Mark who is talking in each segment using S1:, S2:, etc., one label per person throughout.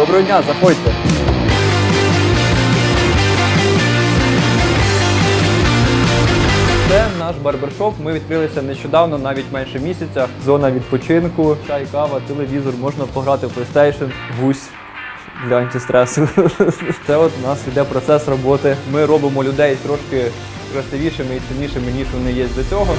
S1: Доброго дня, заходьте. Це наш барбершоп. Ми відкрилися нещодавно, навіть менше місяця. Зона відпочинку, чай, кава, телевізор, можна пограти в PlayStation, гусь. Для антистресу. Це от у нас іде процес роботи. Ми робимо людей трошки красивішими і сильнішими, ніж вони є до цього.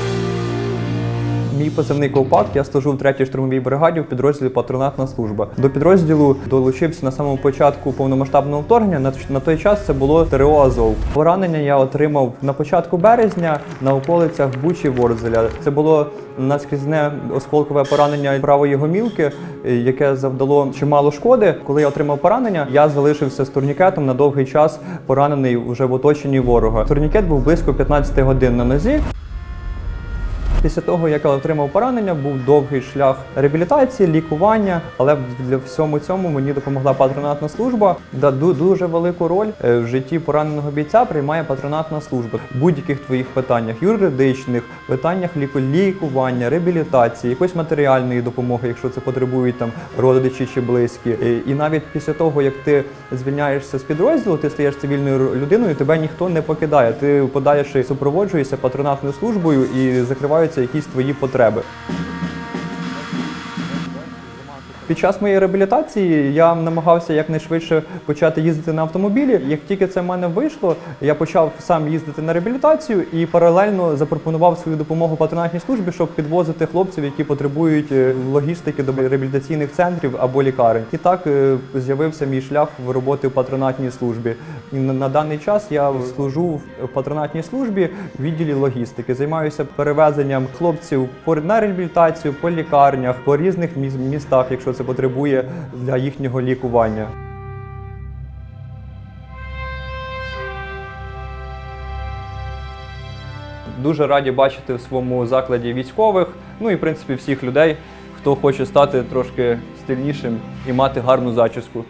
S1: Мій позивний ковпак, я служу в 3-й штурмовій бригаді в підрозділі Патронатна служба. До підрозділу долучився на самому початку повномасштабного вторгнення. На, той час це було ТРО Азов. Поранення я отримав на початку березня на околицях Бучі Ворзеля. Це було наскрізне осколкове поранення правої гомілки, яке завдало чимало шкоди. Коли я отримав поранення, я залишився з турнікетом на довгий час поранений вже в оточенні ворога. Турнікет був близько 15 годин на нозі. Після того, як я отримав поранення, був довгий шлях реабілітації, лікування, але для всьому цьому мені допомогла патронатна служба. Да, дуже велику роль е, в житті пораненого бійця приймає патронатна служба. В будь-яких твоїх питаннях юридичних, питаннях ліку- лікування, реабілітації, якоїсь матеріальної допомоги, якщо це потребують там родичі чи близькі. І навіть після того, як ти звільняєшся з підрозділу, ти стаєш цивільною людиною, тебе ніхто не покидає. Ти подаєш і супроводжуєшся патронатною службою і закриваються якісь твої потреби. Під час моєї реабілітації я намагався якнайшвидше почати їздити на автомобілі. Як тільки це в мене вийшло, я почав сам їздити на реабілітацію і паралельно запропонував свою допомогу патронатній службі, щоб підвозити хлопців, які потребують е, логістики до реабілітаційних центрів або лікарень. І так е, з'явився мій шлях в роботи в патронатній службі. І на, на даний час я служу в патронатній службі в відділі логістики. Займаюся перевезенням хлопців на реабілітацію, по лікарнях, по різних міс- містах, якщо це потребує для їхнього лікування. Дуже раді бачити в своєму закладі військових, ну і в принципі всіх людей, хто хоче стати трошки стильнішим і мати гарну зачіску.